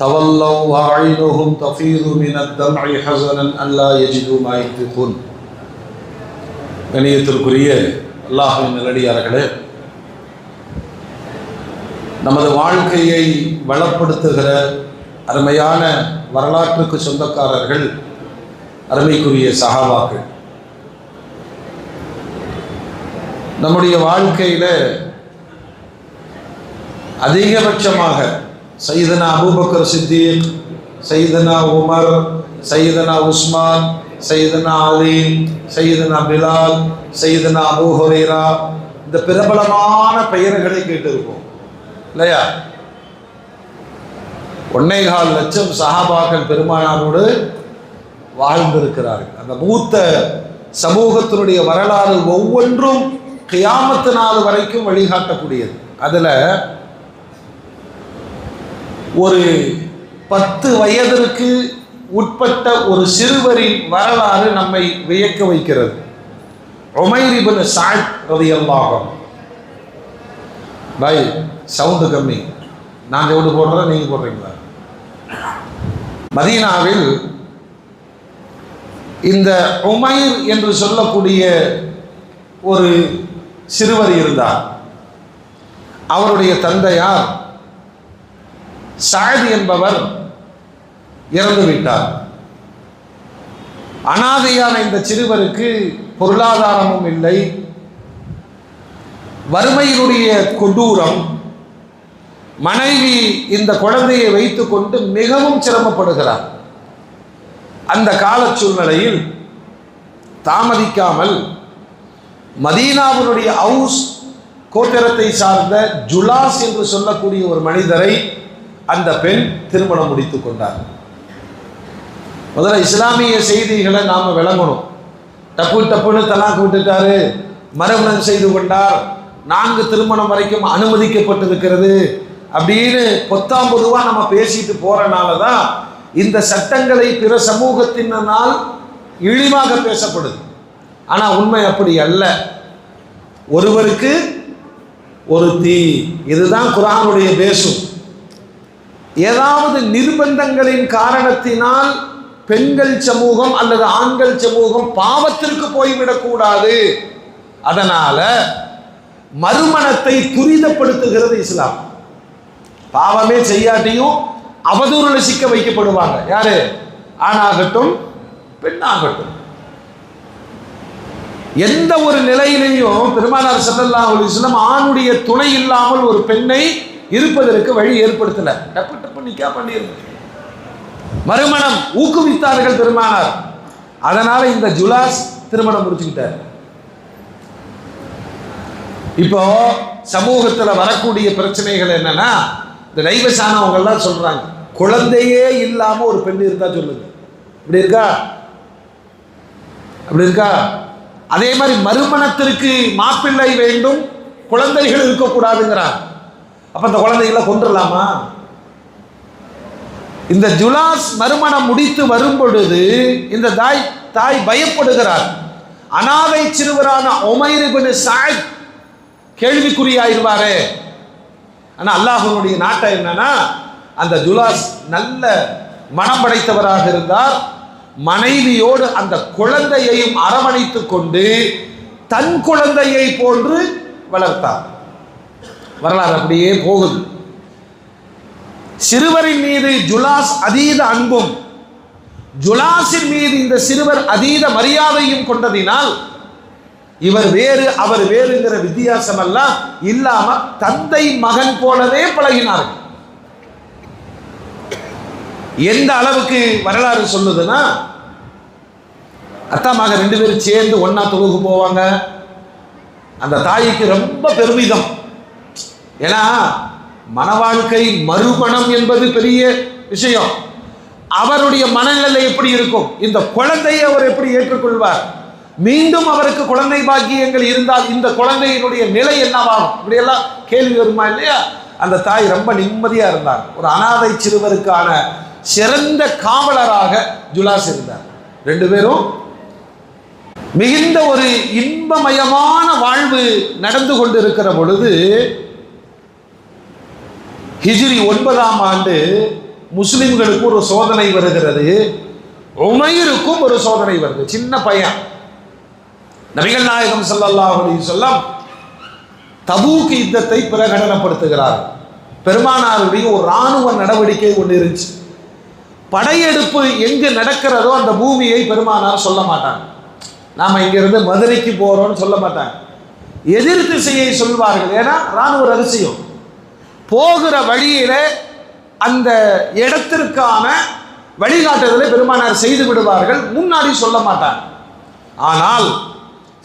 تولوا وأعينهم تفيض من الدمع حزنا أن لا يجدوا ما ينفقون கணியத்திற்குரிய அல்லாஹின் நல்லடியார்களே நமது வாழ்க்கையை வளப்படுத்துகிற அருமையான வரலாற்றுக்கு சொந்தக்காரர்கள் அருமைக்குரிய சகாபாக்கள் நம்முடைய வாழ்க்கையில் அதிகபட்சமாக சைதனா அபூபக்கர் சித்திக் சைதனா உமர் சைதனா உஸ்மான் சைதனா அலி சைதனா பிலால் சைதனா அபூ ஹுரைரா. இந்த பிரபலமான பெயர்களை கேட்டிருப்போம். இல்லையா? ஒன்னேகால் லட்சம் சஹாபாக்கள் பெருமானாரோடு வாழ்ந்திருக்கிறார்கள். அந்த மூத்த சமூகத்தினுடைய வரலாறு ஒவ்வொன்றும் கியாமத்து நாள் வரைக்கும் வழிகாட்டக்கூடியது. அதில் ஒரு பத்து வயதிற்கு உட்பட்ட ஒரு சிறுவரின் வரலாறு நம்மை வியக்க வைக்கிறது. ஒமைரிபின் சாட் ரதியல்லாகும் பாய் சவுண்டு கம்மி. நாங்கள் எவ்வளோ போடுறோம் நீங்கள் போடுறீங்களா? மதீனாவில் இந்த உமைர் என்று சொல்லக்கூடிய ஒரு சிறுவர் இருந்தார். அவருடைய தந்தையார் சாதி என்பவர் இறந்து விட்டார் அனாதையான இந்த சிறுவருக்கு பொருளாதாரமும் இல்லை. வறுமையினுடைய கொடூரம். மனைவி இந்த குழந்தையை வைத்துக்கொண்டு மிகவும் சிரமப்படுகிறார். அந்த கால சூழ்நிலையில் தாமதிக்காமல் மதீனாவினுடைய ஹவுஸ் கோத்திரத்தை சார்ந்த ஜுலாஸ் என்று சொல்லக்கூடிய ஒரு மனிதரை அந்த பெண் திருமணம் முடித்து கொண்டார். முதல்ல இஸ்லாமிய செய்திகளை நாம் விளங்கணும். டப்பு டப்புன்னு தலாக்கு விட்டுட்டாரு. மறுமணம் செய்து கொண்டார். நான்கு திருமணம் வரைக்கும் அனுமதிக்கப்பட்டிருக்கிறது அப்படின்னு பொத்தாம் பொதுவாக நம்ம பேசிட்டு போறனால தான் இந்த சட்டங்களை பிற சமூகத்தினால் இழிவாக பேசப்படுது. ஆனால் உண்மை அப்படி அல்ல. ஒருவருக்கு ஒரு தீ. இதுதான் குரானுடைய பேசும். ஏதாவது நிர்பந்தங்களின் காரணத்தினால் பெண்கள் சமூகம் அல்லது ஆண்கள் சமூகம் பாவத்திற்கு போய்விடக்கூடாது. அதனால மறுமணத்தை துரிதப்படுத்துகிறது இஸ்லாம். பாவமே செய்யாட்டியும் அவதூறுல சிக்க வைக்கப்படுவாங்க. யாரு? ஆணாகட்டும் பெண்ணாகட்டும். எந்த ஒரு நிலையிலையும் பெருமானார் சல்லல்லா இஸ்லாம் ஆணுடைய துணை இல்லாமல் ஒரு பெண்ணை இருப்பதற்கு வழி ஏற்படுத்தல டப்பு டப்பு நிக்கா பண்ணியிருந்தது மறுமணம் ஊக்குவித்தார்கள் பெருமானார். அதனால இந்த ஜுலாஸ் திருமணம் முடிச்சுக்கிட்டார். இப்போ சமூகத்தில் வரக்கூடிய பிரச்சனைகள் என்னன்னா இந்த லைவசானவங்க எல்லாம் சொல்றாங்க குழந்தையே இல்லாம ஒரு பெண் இருந்தா சொல்லுங்க. இப்படி இருக்கா? அப்படி இருக்கா? அதே மாதிரி மறுமணத்திற்கு மாப்பிள்ளை வேண்டும் குழந்தைகள் இருக்கக்கூடாதுங்கிறார் அப்ப இந்த குழந்தைகளை கொண்டுடலாமா இந்த ஜுலாஸ் மறுமணம் முடித்து வரும் பொழுது இந்த தாய் தாய் பயப்படுகிறார். அனாதை சிறுவரான ஒமைரிபின் சாய் கேள்விக்குறியாயிருவாரே. ஆனால் அல்லாஹனுடைய நாட்டம் என்னன்னா அந்த ஜுலாஸ் நல்ல மனம் படைத்தவராக இருந்தார். மனைவியோடு அந்த குழந்தையையும் அரவணைத்துக் கொண்டு தன் குழந்தையை போன்று வளர்த்தார். வரலாறு அப்படியே போகுது. சிறுவரின் மீது ஜுலாஸ் அதீத அன்பும் ஜுலாஸின் மீது இந்த சிறுவர் அதீத மரியாதையும் கொண்டதினால் இவர் வேறு அவர் வேறுங்கிற வித்தியாசம் எல்லாம் இல்லாம தந்தை மகன் போலவே பழகினார்கள் எந்த அளவுக்கு வரலாறு சொல்லுதுன்னா அத்தா மகன் ரெண்டு பேரும் சேர்ந்து ஒன்னா தொகுக்கு போவாங்க. அந்த தாய்க்கு ரொம்ப பெருமிதம். ஏன்னா மனவாழ்க்கை மறுபணம் என்பது பெரிய விஷயம். அவருடைய மனநிலை எப்படி இருக்கும்? இந்த குழந்தையை அவர் எப்படி ஏற்றுக்கொள்வார்? மீண்டும் அவருக்கு குழந்தை பாக்கியங்கள் இருந்தால் இந்த குழந்தையினுடைய நிலை என்னவாகும்? இப்படியெல்லாம் கேள்வி வருமா இல்லையா? அந்த தாய் ரொம்ப நிம்மதியா இருந்தார். ஒரு அனாதை சிறுவருக்கான சிறந்த காவலராக ஜுலாஸ் இருந்தார். ரெண்டு பேரும் மிகுந்த ஒரு இன்பமயமான வாழ்வு நடந்து கொண்டிருக்கிற பொழுது ஹிஜ்ரி ஒன்பதாம் ஆண்டு முஸ்லிம்களுக்கு ஒரு சோதனை வருகிறது. உமைருக்கும் ஒரு சோதனை வருது. சின்ன பையன். நபிகள் நாயகம் சல்லாஹ் அலைஹி வஸல்லம் தபூக்கு யுத்தத்தை பிரகடனப்படுத்துகிறார். பெருமானாருடைய ஒரு இராணுவ நடவடிக்கை ஒன்று இருந்துச்சு. படையெடுப்பு எங்கு நடக்கிறதோ அந்த பூமியை பெருமானார் சொல்ல மாட்டாங்க. நாம் இங்கிருந்து மதுரைக்கு போகிறோம்னு சொல்ல மாட்டாங்க. எதிர் திசையை சொல்வார்கள். ஏன்னா இராணுவ ரகசியம். போகிற வழியில அந்த இடத்திற்கான வழிகாட்டுதலை பெருமானார் செய்து விடுவார்கள். முன்னாடி சொல்ல மாட்டாங்க ஆனால்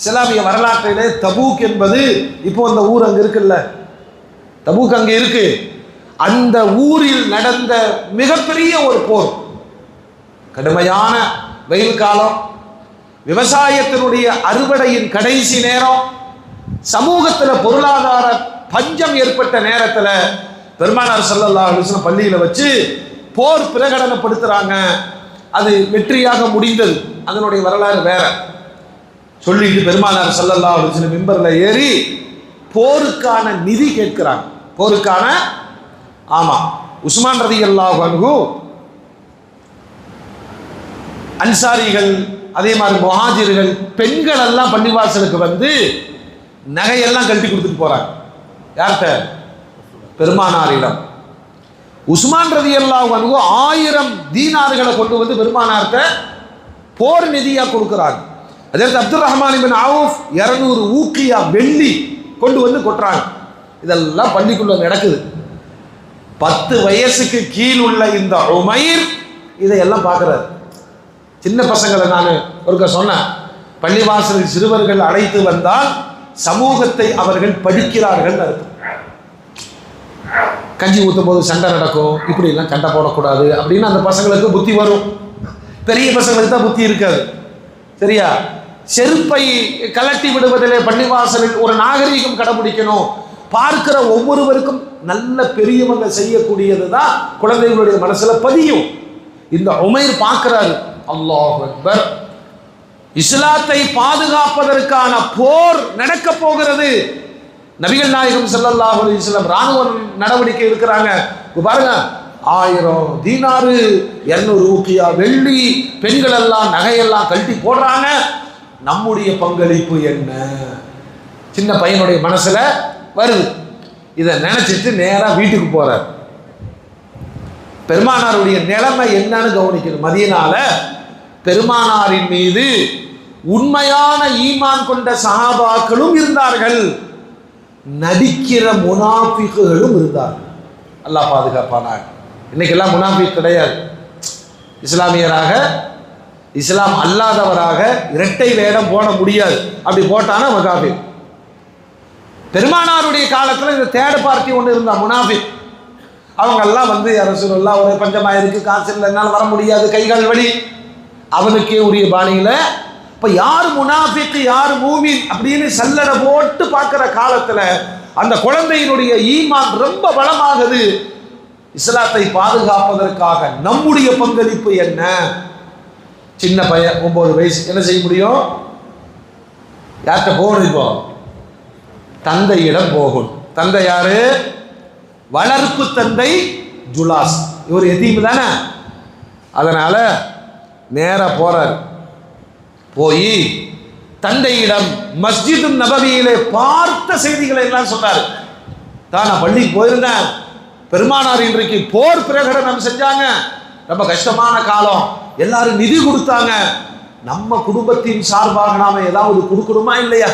இஸ்லாமிய வரலாற்றிலே தபூக் என்பது இப்போ அந்த ஊர் அங்கே இருக்குல்ல? தபூக் அங்கே இருக்கு. அந்த ஊரில் நடந்த மிகப்பெரிய ஒரு போர். கடுமையான வெயில் காலம் விவசாயத்தினுடைய அறுவடையின் கடைசி நேரம் சமூகத்தில் பொருளாதார பஞ்சம் ஏற்பட்ட நேரத்தில் பெருமானார் சல்லல்லா அலைஹி பள்ளியில் வச்சு போர் பிரகடனப்படுத்துகிறாங்க அது வெற்றியாக முடிந்தது. அதனுடைய வரலாறு வேற. சொல்லிட்டு பெருமானார் சல்லல்லா அலைஹி வஸல்லம் மிம்பரில் ஏறி போருக்கான நிதி கேட்கிறாங்க. போருக்கான ஆமா உஸ்மான் ரதியல்லாஹு அன்ஹு அன்சாரிகள் அதே மாதிரி முஹாஜிர்கள் பெண்கள் எல்லாம் பள்ளிவாசலுக்கு வந்து நகையெல்லாம் கழட்டி கொடுத்துட்டு போறாங்க. யார்கிட்ட? பெருமானாரிடம். உஸ்மான் ரதி அல்லாஹ் ஆயிரம் தீனார்களை கொண்டு வந்து பெருமானார்கிட்ட போர் நிதியாக கொடுக்குறாங்க. அதே அப்துல் ரஹ்மான் பின் அவுஃப் இரநூறு ஊக்கியா வெள்ளி கொண்டு வந்து கொட்டுறாங்க. இதெல்லாம் பள்ளிக்குள்ள நடக்குது. பத்து வயசுக்கு கீழ் உள்ள இந்த உமைர் இதையெல்லாம் பார்க்குறாரு. சின்ன பசங்களை நான் ஒருக்க சொன்னேன். பள்ளிவாசலில் சிறுவர்கள் அழைத்து வந்தால் சமூகத்தை அவர்கள் படிக்கிறார்கள் அர்த்தம். கஞ்சி ஊற்றும் போது சண்டை நடக்கும் இப்படி எல்லாம் சண்டை போடக்கூடாது அப்படின்னு அந்த பசங்களுக்கு புத்தி வரும். பெரிய பசங்களுக்கு தான் புத்தி இருக்காது. சரியா? செருப்பை கலட்டி விடுவதிலே பள்ளிவாசலில் ஒரு நாகரீகம் கடைபிடிக்கணும். பார்க்கிற ஒவ்வொருவருக்கும் நல்ல பெரியவங்க செய்யக்கூடியது தான் குழந்தைகளுடைய மனசுல பதியும். இந்த உமைர் பார்க்கிறாரு அல்லாஹ் அக்பர். இஸ்லாத்தை பாதுகாப்பதற்கான போர் நடக்க போகிறது. நபிகள் நாயகம் ஸல்லல்லாஹு அலைஹி ராணுவ நடவடிக்கை இருக்கிறாங்க பாருங்க ஆயிரம் தீனாறு இரநூறு ஊக்கியா வெள்ளி பெண்கள் எல்லாம் நகையெல்லாம் கழட்டி போடுறாங்க. நம்முடைய பங்களிப்பு என்ன? சின்ன பையனுடைய மனசுல வருது. இதை நினைச்சிட்டு நேராக வீட்டுக்கு போறார். பெருமானாருடைய நிலைமை என்னன்னு கவனிக்கணும். மதியனால பெருமானாரின் மீது உண்மையான ஈமான் கொண்ட சஹாபாக்களும் இருந்தார்கள். நடிக்கிற முனாஃபிக்குகளும் இருந்தார்கள். அல்லாஹ் பாதுகாப்பானார் இன்னைக்கெல்லாம் முனாஃபிக் கிடையாது. இஸ்லாமியராக இஸ்லாம் அல்லாதவராக இரட்டை வேடம் போட முடியாது. அப்படி போட்டானா மகாபிர் பெருமானாருடைய காலத்தில் இந்த தேர்ட் பார்ட்டி ஒன்று இருந்தா முனாஃபிக். அவங்கெல்லாம் வந்து அரசுலாம் ஒரு பஞ்சமாக இருக்கு காசு இல்லை என்னால் வர முடியாது கைகால் வழி அவனுக்கே உரிய பாணியில் இப்போ யார் முனாஃபிக் யார் மூமின் அப்படின்னு சல்லடை போட்டு பார்க்குற காலத்தில் அந்த குழந்தையினுடைய ஈமான் ரொம்ப பலமாகுது. இஸ்லாத்தை பாதுகாப்பதற்காக நம்முடைய பங்களிப்பு என்ன? சின்ன பையன் ஒன்பது வயசு என்ன செய்ய முடியும்? யார்கிட்ட போகணும் இப்போ? தந்தையிடம் போகணும். தந்தை யாரு? வளர்ப்பு தந்தை ஜுலாஸ். இவர் எதீம் தானே? அதனால நேராக போகிறார் போய் தந்தையிடம் மஸ்ஜிது நபவியிலே பார்த்த செய்திகளை எல்லாம் சொன்னார். தான் நான் பள்ளிக்கு போயிருந்தேன். பெருமானார் இன்றைக்கு போர் பிரகடனம் செஞ்சாங்க. ரொம்ப கஷ்டமான காலம். எல்லாரும் நிதி கொடுத்தாங்க. நம்ம குடும்பத்தின் சார்பாக நாம ஏதாவது கொடுக்கணுமா இல்லையா?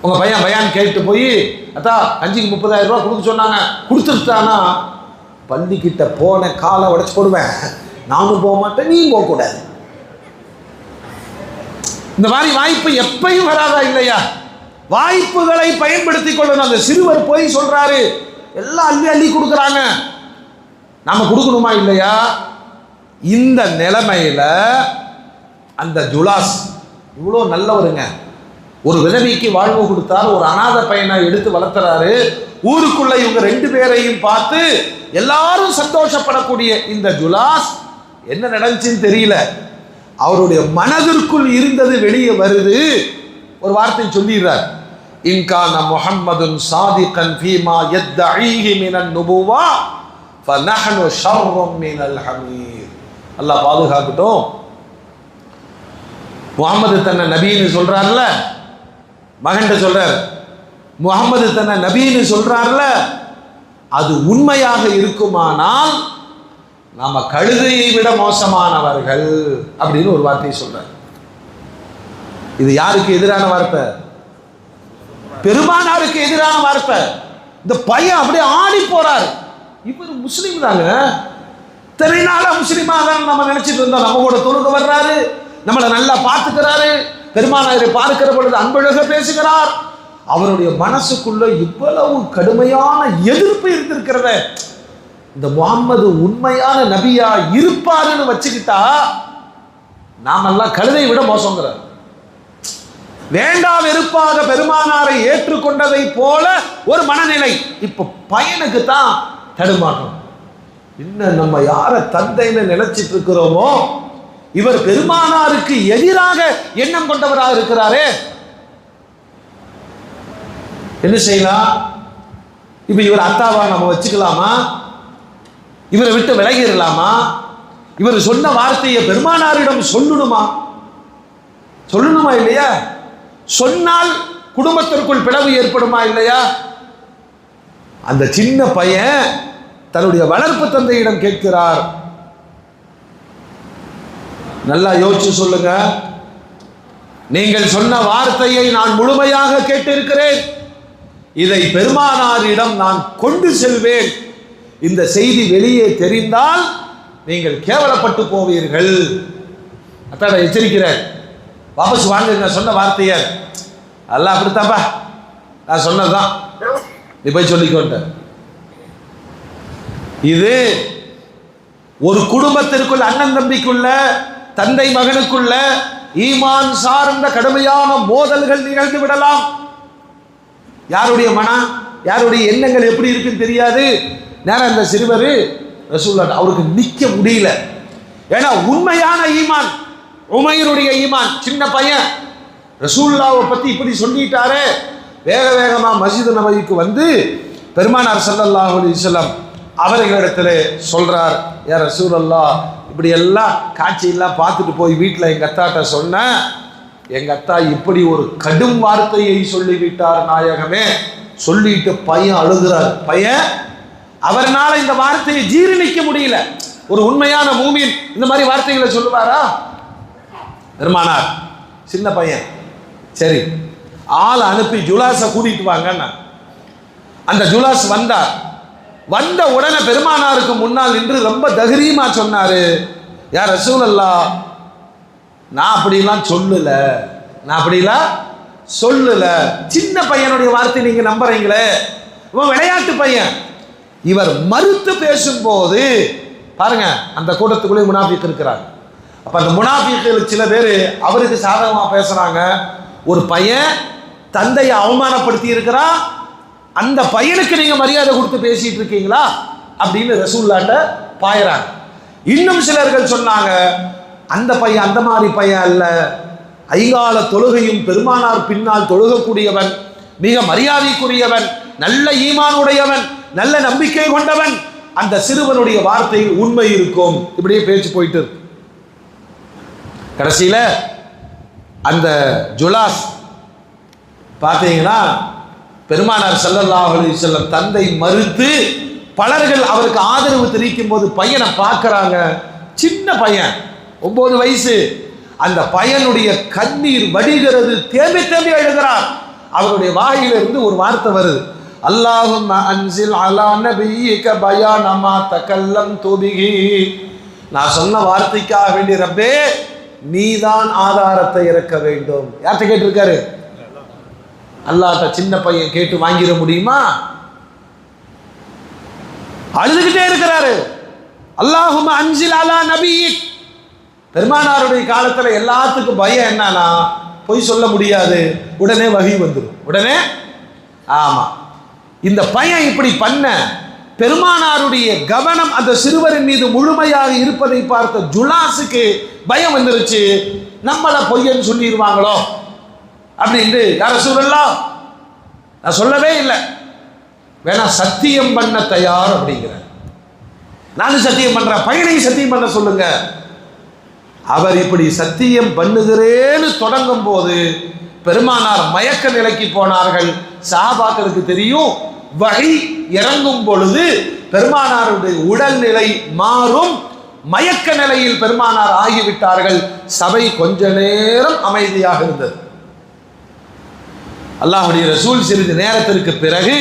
உங்க பையன் பையன் கேட்டு போய் அத்தா அஞ்சுக்கு முப்பதாயிரம் ரூபாய் கொடுக்க சொன்னாங்க. கொடுத்துருட்டானா? பள்ளிக்கிட்ட போன காலை உடச்சு போடுவேன். நானும் போக மாட்டேன் நீயும் போகக்கூடாது. இந்த மாதிரி வாய்ப்பு எப்பயும் வராதா இல்லையா? வாய்ப்புகளை பயன்படுத்தி கொள்ளணும் அந்த சிறுவர் போய் சொல்றாரு எல்லாம் அள்ளி அள்ளி கொடுக்குறாங்க. நாம கொடுக்கணுமா இல்லையா? இந்த நிலைமையில அந்த ஜுலாஸ் இவ்வளோ நல்லவருங்க. ஒரு விதவிக்கு வாழ்வு கொடுத்தார் ஒரு அநாத பையனை எடுத்து வளர்த்துறாரு. ஊருக்குள்ள இவங்க ரெண்டு பேரையும் பார்த்து எல்லாரும் சந்தோஷப்படக்கூடிய இந்த ஜுலாஸ் என்ன நடந்துச்சுன்னு தெரியல. அவருடைய மனதிற்குள் இருந்தது வெளியே வருது. ஒரு வார்த்தை சொல்லிடுறார். இன்கான முஹம்மதுன் சாதிகன் எத் யத்தஈஹி மினன் நுபுவா ஃபனஹனு ஷர்ரும் மினல் ஹமீர். அல்லாஹ் பாதுகாக்கட்டும். முகமது தன்னை நபின்னு சொல்கிறார்ல மகன்கிட்ட சொல்கிறார் முகமது தன்னை நபின்னு சொல்கிறார்ல அது உண்மையாக இருக்குமானால் நாம கழுதையை விட மோசமானவர்கள் அப்படின்னு ஒரு வார்த்தையை சொல்றார். இது யாருக்கு எதிரான வார்த்தை? பெருமானாருக்கு எதிரான வார்த்தை. இந்த பையன் அப்படியே ஆடி போறார். இவர் முஸ்லீம் தாங்க. இத்தனை நாளா முஸ்லீமாக தான் நம்ம நினைச்சிட்டு இருந்தோம். நம்ம கூட தொழுக வர்றாரு. நம்மளை நல்லா பார்த்துக்கிறாரு. பெருமானாரை பார்க்கிற பொழுது அன்பழக பேசுகிறார். அவருடைய மனசுக்குள்ள இவ்வளவு கடுமையான எதிர்ப்பு இருந்திருக்கிறத. இந்த முகம்மது உண்மையான நபியா இருப்பாருன்னு வச்சுக்கிட்டா நாமெல்லாம் கழுதை விட மோசங்கிறார். வேண்டாம் வெறுப்பாக பெருமானாரை ஏற்றுக்கொண்டதை போல ஒரு மனநிலை. இப்ப பையனுக்கு தான் தடுமாற்றம். இன்னும் நம்ம யார தந்தைன்னு நினைச்சிட்டு இருக்கிறோமோ இவர் பெருமானாருக்கு எதிராக எண்ணம் கொண்டவராக இருக்கிறாரே. என்ன செய்யலாம்? இப்ப இவர் அத்தாவா நம்ம வச்சுக்கலாமா? இவரை விட்டு விலகிடலாமா? இவர் சொன்ன வார்த்தையை பெருமானாரிடம் சொல்லணுமா? சொல்லணுமா இல்லையா? சொன்னால் குடும்பத்திற்குள் பிளவு ஏற்படுமா இல்லையா? அந்த சின்ன பையன் தன்னுடைய வளர்ப்பு தந்தையிடம் கேட்கிறார். நல்லா யோசிச்சு சொல்லுங்க. நீங்கள் சொன்ன வார்த்தையை நான் முழுமையாக கேட்டிருக்கிறேன். இதை பெருமானாரிடம் நான் கொண்டு செல்வேன். இந்த செய்தி வெளியே தெரிந்தால் நீங்கள் கேவலப்பட்டு போவீர்கள். அத்தாட எச்சரிக்கிறேன். வாபஸ் வாங்க நான் சொன்ன வார்த்தையை. அதெல்லாம் அப்படித்தாப்பா நான் சொன்னதுதான். நீ போய் சொல்லிக்கொண்ட இது ஒரு குடும்பத்திற்குள்ள அண்ணன் தம்பிக்குள்ள தந்தை மகனுக்குள்ள ஈமான் சார்ந்த கடுமையான மோதல்கள் நிகழ்ந்து விடலாம். யாருடைய மனம் யாருடைய எண்ணங்கள் எப்படி இருக்குன்னு தெரியாது. நேரம் இந்த சிறுவர் ரசூல்லா அவருக்கு நிற்க முடியல. ஏன்னா உண்மையான ஈமான் உமையருடைய ஈமான் சின்ன பையன். ரசூல்லாவை பத்தி இப்படி சொல்லிட்டாரு. வேக வேகமா மஸ்ஜித் நபவிக்கு வந்து பெருமானார் ஸல்லல்லாஹு அலிசல்லாம் வஸல்லம் அவர்களிடத்தில் சொல்றார் ஏ ரசூலல்லா இப்படி எல்லாம் காட்சியெல்லாம் பார்த்துட்டு போய் வீட்டில் எங்கள் அத்தாட்ட சொன்னேன் எங்கள் அத்தா இப்படி ஒரு கடும் வார்த்தையை சொல்லிவிட்டார் நாயகமே. சொல்லிட்டு பையன் அழுகிறார். பையன் அவர்னால இந்த வார்த்தையை ஜீரணிக்க முடியல. ஒரு உண்மையான மூமியின் இந்த மாதிரி வார்த்தைகளை சொல்லுவாரா? பெருமானார் சின்ன பையன். சரி ஆள் அனுப்பி ஜுலாஸை கூட்டிட்டு வாங்கன்னா அந்த ஜுலாஸ் வந்தார். வந்த உடனே பெருமானாருக்கு முன்னால் நின்று ரொம்ப தகிரியமா சொன்னாரு. யார் ரசூலல்லா நான் அப்படிலாம் சொல்லல. நான் அப்படிலாம் சொல்லல. சின்ன பையனுடைய வார்த்தை நீங்க நம்புறீங்களே. இவன் விளையாட்டு பையன். இவர் மறுத்து பேசும்போது பாருங்க அந்த கூட்டத்துக்குள்ளே முனாஃபிக் இருக்கிறாங்க அப்ப அந்த முனாஃபிக்கள் சில பேர் அவருக்கு சாதகமா பேசுறாங்க. ஒரு பையன் தந்தையை அவமானப்படுத்தி இருக்கிறான் அந்த பையனுக்கு நீங்க மரியாதை கொடுத்து பேசிட்டு இருக்கீங்களா? அப்படின்னு ரசூல்லாட்ட பாயறாங்க. இன்னும் சிலர்கள் சொன்னாங்க அந்த பையன் அந்த மாதிரி பையன் அல்ல. ஐகால தொழுகையும் பெருமானார் பின்னால் தொழுகக்கூடியவன் மிக மரியாதைக்குரியவன் நல்ல ஈமானுடையவன் நல்ல நம்பிக்கை கொண்டவன். அந்த சிறுவனுடைய வார்த்தையில் உண்மை இருக்கும். இப்படியே பேச்சு போயிட்டு இருக்கு. கடைசியில அந்த ஜுலாஸ் பார்த்தீங்கன்னா பெருமானார் ஸல்லல்லாஹு செல்லம் தந்தை மறுத்து பலர்கள் அவருக்கு ஆதரவு தெரிவிக்கும் போது பையனை பார்க்கறாங்க. சின்ன பையன் ஒன்பது வயசு. அந்த பையனுடைய கண்ணீர் வடிகிறது. தேம்பி தேம்பி எழுகிறார் அவருடைய வாயிலிருந்து ஒரு வார்த்தை வருது. அல்லாஹும் அன்சில் அலா நபியிக பயானமா தகல்லம் துபிகி நான் சொன்ன வார்த்தைக்காக வேண்டி ரப்பே நீதான் ஆதாரத்தை இறக்க வேண்டும். யார்கிட்ட கேட்டிருக்காரு? அல்லாட்ட சின்ன பையன் கேட்டு வாங்கிட முடியுமா? அழுதுகிட்டே இருக்கிறாரு. அல்லாஹும் அஞ்சில் அலா நபி பெருமானாருடைய காலத்துல எல்லாத்துக்கும் பயம் என்னன்னா பொய் சொல்ல முடியாது. உடனே வகி வந்துடும் உடனே? ஆமா. இந்த பையன் இப்படி பண்ண பெருமானாருடைய கவனம் அந்த சிறுவரின் மீது முழுமையாக இருப்பதை பார்த்த ஜுலாஸுக்கு பயம் வந்துருச்சு. நம்மளை பொய்யன்னு சொல்லிடுவாங்களோ? அப்படின்ட்டு யார சொல்லலாம் நான் சொல்லவே இல்லை. வேணா சத்தியம் பண்ண தயார் அப்படிங்கிற நானும் சத்தியம் பண்ணுறேன் பையனையும் சத்தியம் பண்ண சொல்லுங்க. அவர் இப்படி சத்தியம் பண்ணுகிறேன்னு தொடங்கும் போது பெருமானார் மயக்க நிலைக்கு போனார்கள். சஹாபாக்களுக்கு தெரியும் வகை இறங்கும் பொழுது பெருமானாருடைய உடல்நிலை மாறும். மயக்க நிலையில் பெருமானார் ஆகிவிட்டார்கள். சபை கொஞ்ச நேரம் அமைதியாக இருந்தது. அல்லாஹுடைய ரசூல் சிறிது நேரத்திற்கு பிறகு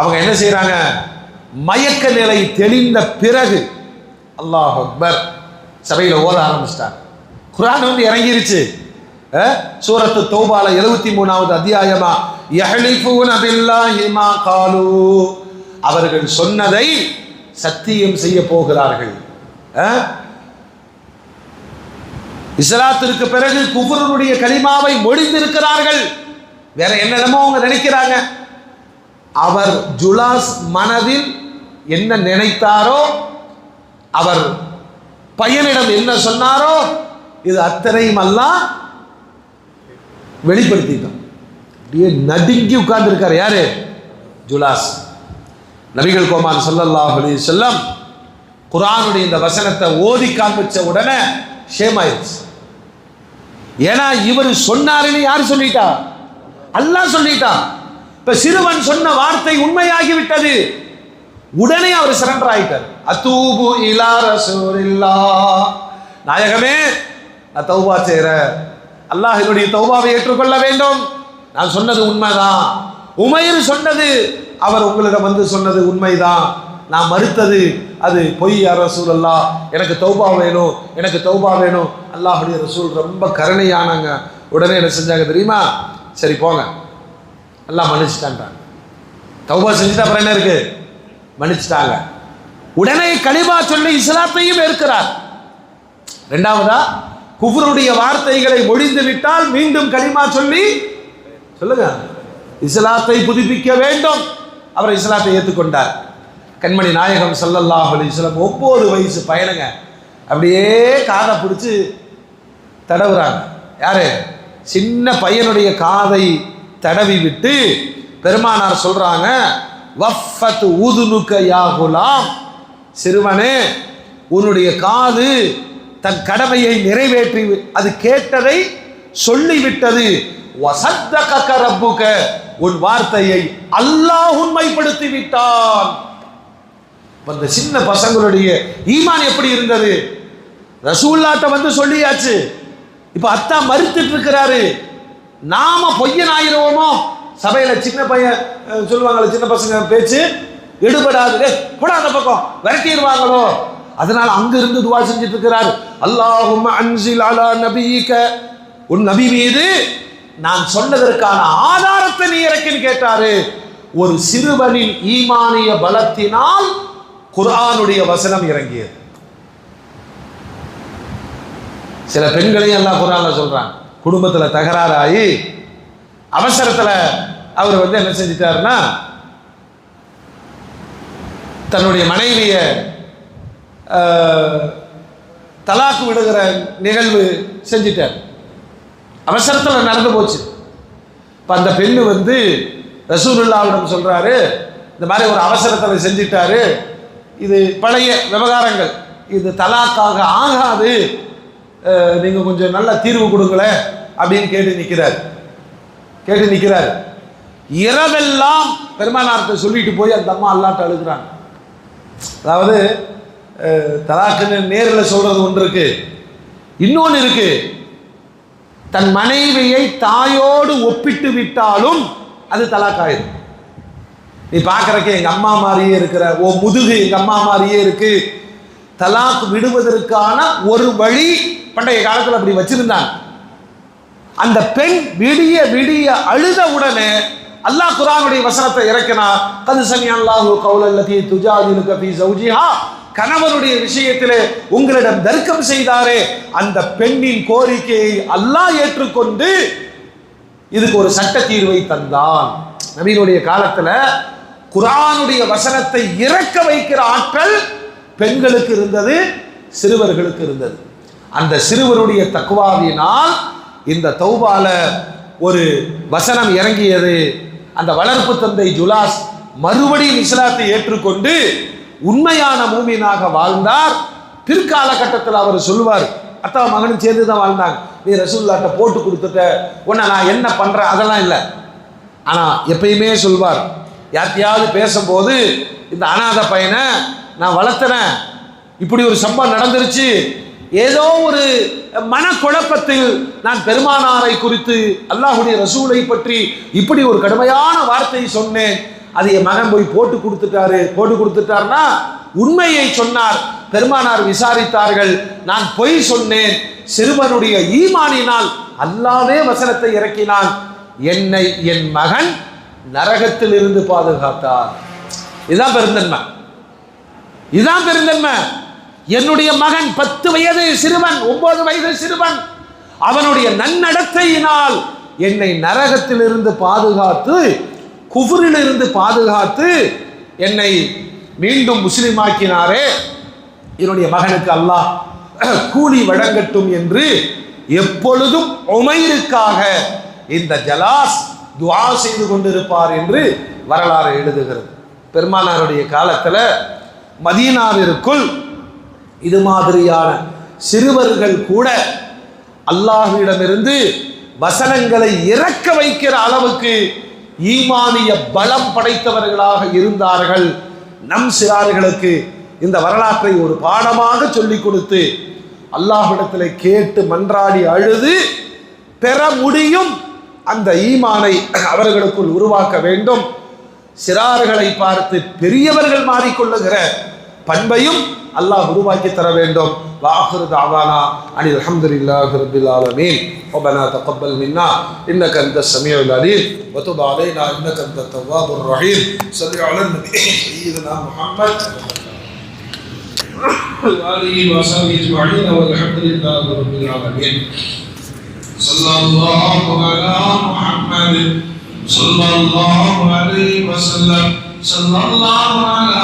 அவங்க என்ன செய்கிறாங்க மயக்க நிலை தெளிந்த பிறகு அல்லாஹ் அக்பர் சபையில் ஓத ஆரம்பிச்சிட்டாங்க. குரான் வந்து இறங்கிருச்சு. சூரத்து தௌபால எழுபத்தி மூணாவது அத்தியாயமா யஹ்லிஃபூன காலு அவர்கள் சொன்னதை சத்தியம் செய்ய போகிறார்கள் இஸ்லாத்திற்கு பிறகு குபுரனுடைய கலிமாவை மொழிந்திருக்கிறார்கள் வேற என்னென்னமோ அவங்க நினைக்கிறாங்க அவர் ஜுலாஸ் மனதில் என்ன நினைத்தாரோ அவர் பையனிடம் என்ன சொன்னாரோ இது அத்தனையும் எல்லாம் வெளிப்படுத்திட்டான் அப்படியே நடுங்கி உட்கார்ந்துருக்காரு. யாரு? ஜுலாஸ். நபிகள் கோமான் சொல்லல்லா அலைஹி செல்லம் குரானுடைய இந்த வசனத்தை ஓதி காண்பிச்ச உடனே ஷேமாயிருச்சு ஏன்னா இவர் சொன்னாருன்னு யார் சொல்லிட்டா? அல்லாஹ் சொல்லிட்டா. இப்ப சிறுவன் சொன்ன வார்த்தை உண்மையாகி விட்டது உடனே அவர் சரண்டர் ஆயிட்டார். அத்தூபு இலா ரசூலில்லா நாயகமே நான் தௌபா செய்கிறேன் அல்லாஹ் என்னுடைய தௌபாவை ஏற்றுக்கொள்ள வேண்டும். நான் சொன்னது உண்மைதான். உமையில் சொன்னது அவர் உங்களிடம் வந்து சொன்னது உண்மைதான். நான் மறுத்தது அது பொய் அரசூல் ரசூல் அல்லா எனக்கு தௌபா வேணும் எனக்கு தௌபா வேணும். அல்லாஹுடைய ரசூல் ரொம்ப கருணையானாங்க உடனே என்ன செஞ்சாங்க தெரியுமா? சரி போங்க. எல்லாம் மன்னிச்சிட்டான்றாங்க தௌபா செஞ்சுட்டு அப்புறம் என்ன இருக்கு? மன்னிச்சிட்டாங்க. உடனே கலிபா சொல்லி இஸ்லாத்தையும் ஏற்கிறார். ரெண்டாவதா? குஃபருடைய வார்த்தைகளை ஒழிந்து விட்டால் மீண்டும் கலிமா சொல்லி சொல்லுங்க. இஸ்லாத்தை புதுப்பிக்க வேண்டும். அவர் இஸ்லாத்தை ஏற்றுக்கொண்டார். கண்மணி நாயகம் சல்லல்லாஹ் அலிஸ்லாம் ஒவ்வொரு வயசு பையனுங்க அப்படியே காதை பிடிச்சி தடவுறாங்க. யாரு? சின்ன பையனுடைய காதை தடவி விட்டு பெருமானார் சொல்றாங்க வஃபத் ஊதுனுக்க யாகுலாம் சிறுவனே உன்னுடைய காது தன் கடமையை நிறைவேற்றி அது கேட்டதை சொல்லிவிட்டது. வசத்தக ரப்புக உன் வார்த்தையை அல்லாஹ் உண்மைப்படுத்தி விட்டான் அந்த சின்ன பசங்களுடைய ஈமான் எப்படி இருந்தது? ரசூல்லாட்ட வந்து சொல்லியாச்சு. இப்ப அத்தா மறுத்துட்டு இருக்கிறாரு நாம பொய்யன் ஆயிடுவோமோ? சபையில சின்ன பையன் சொல்லுவாங்களே சின்ன பசங்க பேச்சு எடுபடாது. கூட போடா அந்த பக்கம் விரட்டிடுவாங்களோ? அதனால அங்க இருந்து துவா செஞ்சுட்டு இருக்கிறார் அல்லாஹும் அன்சில் அலா நபியிக்க உன் நபி மீது நான் சொன்னதற்கான ஆதாரத்தை நீ இறக்கின்னு கேட்டாரு. ஒரு சிறுவனின் ஈமானிய பலத்தினால் குரானுடைய வசனம் இறங்கியது. சில பெண்களையும் எல்லாம் குரான்ல சொல்றாங்க. குடும்பத்துல தகராறாகி அவசரத்துல அவர் வந்து என்ன செஞ்சிட்டாருன்னா தன்னுடைய மனைவியை தலாக்கு விடுகிற நிகழ்வு செஞ்சிட்டார். அவசரத்தில் நடந்து போச்சு. இப்போ அந்த பெண்ணு வந்து ரசூலுல்லாவிடம் சொல்கிறாரு இந்த மாதிரி ஒரு அவசரத்தில் செஞ்சிட்டாரு. இது பழைய விவகாரங்கள். இது தலாக்காக ஆகாது. நீங்கள் கொஞ்சம் நல்ல தீர்வு கொடுங்களேன் அப்படின்னு கேட்டு நிற்கிறார் கேட்டு நிற்கிறார் இரவெல்லாம் பெருமானார்கிட்ட சொல்லிட்டு போய் அந்த அம்மா அல்லாட்ட அழுகிறாங்க. அதாவது தலாக்குன்னு நேரில் சொல்றது ஒன்று இருக்கு. இன்னொன்று இருக்கு. தன் மனைவியை தாயோடு ஒப்பிட்டு விட்டாலும் அது தலாக்காயிரும். நீ பார்க்கறக்கு எங்க அம்மா மாதிரியே இருக்கிற ஓ முதுகு எங்க அம்மா மாதிரியே இருக்கு. தலாக்கு விடுவதற்கான ஒரு வழி பண்டைய காலத்தில் அப்படி வச்சிருந்தாங்க. அந்த பெண் விடிய விடிய அழுத உடனே அல்லாஹ் குரானுடைய வசனத்தை இறக்கினா கது சமி அல்லாஹு கவுலல்லதி துஜாதிலுக ஃபீ சௌஜிஹா. கணவனுடைய விஷயத்திலே உங்களிடம் தர்க்கம் செய்தாரே அந்த பெண்ணின் கோரிக்கையை அல்லாஹ் ஏற்றுக்கொண்டு இதுக்கு ஒரு சட்ட தீர்வை தந்தான். நவீனுடைய காலத்துல குரானுடைய வசனத்தை இறக்க வைக்கிற ஆற்றல் பெண்களுக்கு இருந்தது சிறுவர்களுக்கு இருந்தது. அந்த சிறுவருடைய தக்குவாவினால் இந்த தௌபால ஒரு வசனம் இறங்கியது. அந்த வளர்ப்பு தந்தை ஜுலாஸ் மறுபடியும் இஸ்லாத்தை ஏற்றுக்கொண்டு உண்மையான மூமினாக வாழ்ந்தார். பிற்காலகட்டத்தில் அவர் சொல்லுவார் அத்தா மகனும் சேர்ந்து தான் வாழ்ந்தாங்க. நீ ரசூல்லாட்ட போட்டு கொடுத்துட்ட. உன்னை நான் என்ன பண்ணுறேன் அதெல்லாம் இல்லை. ஆனால் எப்பயுமே சொல்வார் யார்த்தையாவது பேசும்போது இந்த அனாதை பையனை நான் வளர்த்துறேன். இப்படி ஒரு சம்பவம் நடந்துருச்சு. ஏதோ ஒரு மனக்குழப்பத்தில் நான் பெருமானாரை குறித்து அல்லாஹுடைய ரசூலை பற்றி இப்படி ஒரு கடுமையான வார்த்தை சொன்னேன். அது என் மகன் போய் போட்டு கொடுத்துட்டாரு. போட்டு கொடுத்துட்டாருன்னா உண்மையை சொன்னார். பெருமானார் விசாரித்தார்கள். நான் பொய் சொன்னேன். சிறுவனுடைய ஈமானினால் அல்லாவே வசனத்தை இறக்கினான். என்னை என் மகன் நரகத்தில் இருந்து பாதுகாத்தார். இதுதான் பெருந்தன்மை. இதுதான் பெருந்தன்மை. என்னுடைய மகன் பத்து வயது சிறுவன் ஒன்பது வயது சிறுவன் அவனுடைய நன்னடத்தையினால் என்னை நரகத்தில் இருந்து பாதுகாத்து குஃபுரிலிருந்து பாதுகாத்து என்னை மீண்டும் முஸ்லிமாக்கினாரே. என்னுடைய மகனுக்கு அல்லாஹ் கூலி வழங்கட்டும் என்று எப்பொழுதும் உமைருக்காக இந்த ஜலாஸ் துவா செய்து கொண்டிருப்பார் என்று வரலாறு எழுதுகிறது. பெருமானாருடைய காலத்தில் மதீனாவிற்குள் இது மாதிரியான சிறுவர்கள் கூட அல்லாஹுவிடமிருந்து வசனங்களை இறக்க வைக்கிற அளவுக்கு ஈமானிய பலம் படைத்தவர்களாக இருந்தார்கள். நம் சிறார்களுக்கு இந்த வரலாற்றை ஒரு பாடமாக சொல்லிக் கொடுத்து அல்லாஹிடத்தில் கேட்டு மன்றாடி அழுது பெற முடியும் அந்த ஈமானை அவர்களுக்குள் உருவாக்க வேண்டும். சிறார்களை பார்த்து பெரியவர்கள் மாறிக்கொள்ளுகிற பண்பையும் அல்லாஹ் உருவாக்கி தர வேண்டும் வாஹிரு தாவானா அனில் அல்ஹம்துலில்லாஹி ரப்பில் ஆலமீன் ربنا تقبل منا انك انت السميع العليم وتب علينا انك انت التواب الرحيم صل على النبي سيدنا محمد وآله وصحبه أجمعين والحمد لله رب العالمين صلى الله على محمد صلى الله عليه وسلم صلى الله على